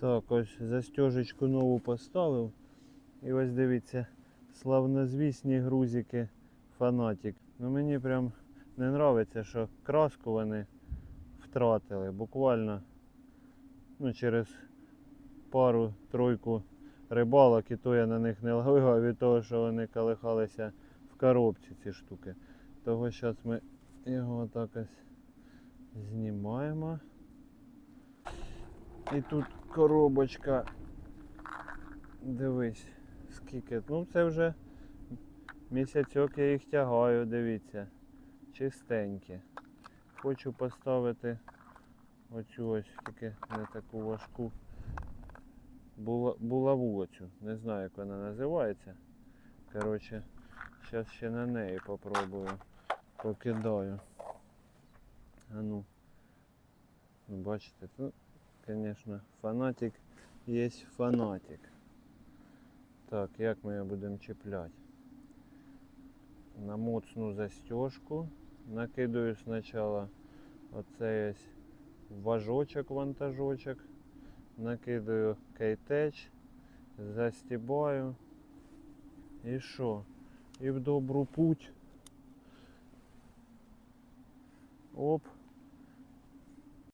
Так, ось застежечку нову поставив. І ось дивіться, славнозвісні грузики фанатик. Ну мені прям не подобається, що краску вони втратили. Буквально ну, через пару-тройку рибалок, і то я на них не ловив, а від того, що вони колихалися в коробці ці штуки. Того зараз ми його отак ось знімаємо. І тут коробочка. Дивись, скільки. Ну це вже місяцьок я їх тягаю, дивіться. Чистенькі. Хочу поставити оцю ось тільки не таку важку булаву оцю. Не знаю, як вона називається. Коротше, зараз ще на неї попробую. Покидаю. А ну. Бачите, ну, Конечно, фанатик є фанатик. Так, як ми його будемо чіпляти? На моцну застежку. Накидаю спочатку оцей ось важочок, вантажочок. Накидаю кейтеч, застібаю. І що? І в добру путь. Оп.